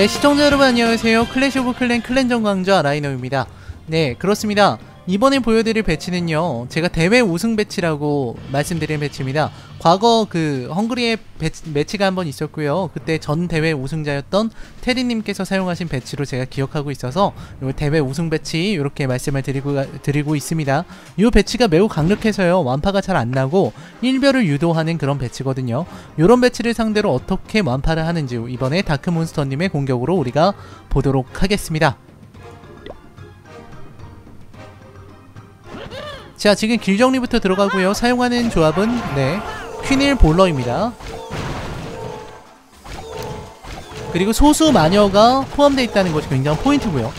네, 시청자 여러분 안녕하세요. 클래시 오브 클랜 클랜전 강자 라이너입니다. 네, 그렇습니다. 이번에 보여드릴 배치는요, 제가 대회 우승 배치라고 말씀드린 배치입니다. 과거 그 헝그리의 배치, 매치가 한 번 있었고요. 그때 전 대회 우승자였던 테리님께서 사용하신 배치로 제가 기억하고 있어서 요 대회 우승 배치 이렇게 말씀을 드리고 드리고 있습니다. 이 배치가 매우 강력해서요, 완파가 잘 안 나고 일별을 유도하는 그런 배치거든요. 이런 배치를 상대로 어떻게 완파를 하는지 이번에 다크몬스터님의 공격으로 우리가 보도록 하겠습니다. 자 지금 길 정리부터 들어가고요. 사용하는 조합은 네 퀸일 볼러입니다. 그리고 소수 마녀가 포함되어 있다는 것이 굉장한 포인트고요.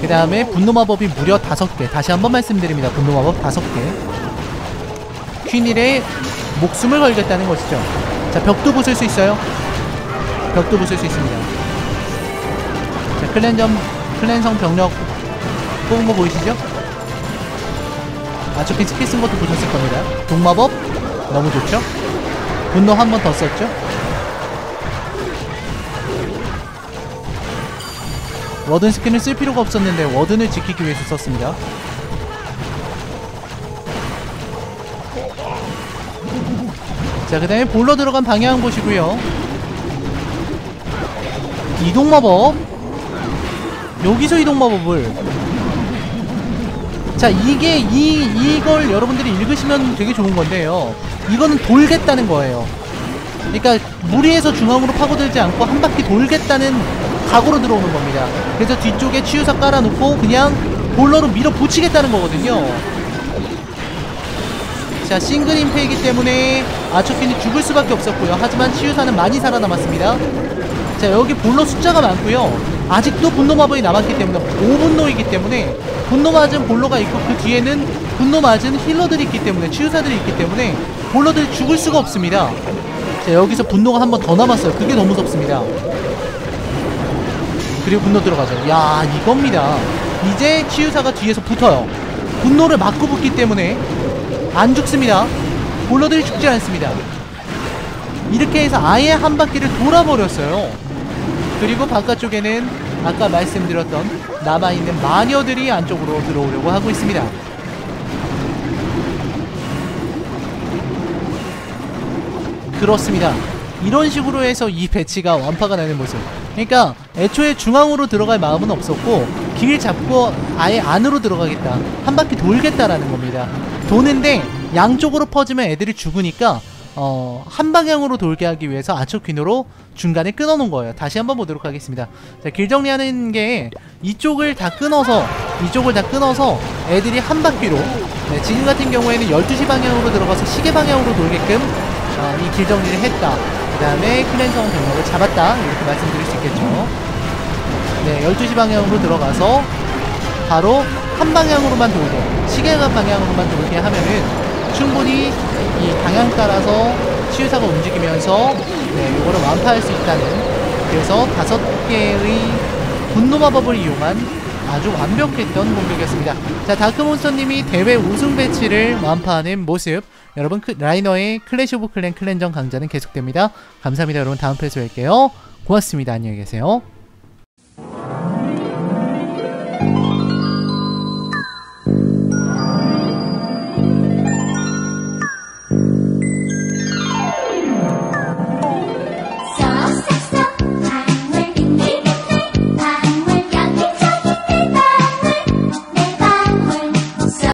그 다음에 분노 마법이 무려 5개. 다시 한번 말씀드립니다. 분노 마법 5개. 퀸일의 목숨을 걸겠다는 것이죠. 자 벽도 부술 수 있어요. 벽도 부술 수 있습니다. 자 클랜점 클랜성 병력 뽑은 거 보이시죠? 아초피 스킬 쓴 것도 보셨을 겁니다. 동마법 너무 좋죠? 분노 한 번 더 썼죠? 워든 스킨을 쓸 필요가 없었는데 워든을 지키기 위해서 썼습니다. 자, 그 다음에 볼러 들어간 방향 보시고요. 이동마법. 여기서 이동마법을 자 이게 이 이걸 여러분들이 읽으시면 되게 좋은 건데요. 이거는 돌겠다는 거예요. 그러니까 무리해서 중앙으로 파고들지 않고 한 바퀴 돌겠다는 각오로 들어오는 겁니다. 그래서 뒤쪽에 치유사 깔아놓고 그냥 볼러로 밀어붙이겠다는 거거든요 자 싱글 임페이기 때문에 아초키는 죽을 수밖에 없었고요. 하지만 치유사는 많이 살아남았습니다. 자 여기 볼러 숫자가 많고요. 아직도 분노 마법이 남았기 때문에 5분노이기 때문에 분노 맞은 볼러가 있고 그 뒤에는 분노 맞은 힐러들이 있기 때문에 치유사들이 있기 때문에 볼러들이 죽을 수가 없습니다. 자 여기서 분노가 한 번 더 남았어요. 그게 너무 무섭습니다. 그리고 분노 들어가죠. 야 이겁니다. 이제 치유사가 뒤에서 붙어요. 분노를 맞고 붙기 때문에 안 죽습니다 볼러들이 죽지 않습니다 이렇게 해서 아예 한 바퀴를 돌아버렸어요 그리고 바깥쪽에는 아까 말씀드렸던 남아있는 마녀들이 안쪽으로 들어오려고 하고 있습니다. 그렇습니다. 이런 식으로 해서 이 배치가 완파가 나는 모습. 그러니까 애초에 중앙으로 들어갈 마음은 없었고 길 잡고 아예 안으로 들어가겠다. 한 바퀴 돌겠다라는 겁니다. 도는데 양쪽으로 퍼지면 애들이 죽으니까 어, 한 방향으로 돌게 하기 위해서 아초퀸으로 중간에 끊어놓은 거예요. 다시 한번 보도록 하겠습니다. 자, 길 정리하는 게 이쪽을 다 끊어서 이쪽을 다 끊어서 애들이 한 바퀴로 네, 지금 같은 경우에는 12시 방향으로 들어가서 시계 방향으로 돌게끔 어, 이길 정리를 했다. 그 다음에 클랜성 병력을 잡았다. 이렇게 말씀드릴 수 있겠죠. 네, 12시 방향으로 들어가서 바로 한 방향으로만 돌게 시계가 방향으로만 돌게 하면은 충분히 이 방향 따라서 치유사가 움직이면서 네, 이거를 완파할 수 있다는 그래서 다섯 개의 분노 마법을 이용한 아주 완벽했던 공격이었습니다. 자 다크몬스터님이 대회 우승 배치를 완파하는 모습 여러분 크, 라이너의 클래시 오브 클랜 클랜전 강좌는 계속됩니다. 감사합니다 여러분 다음 편에서 뵐게요. 고맙습니다. 안녕히 계세요.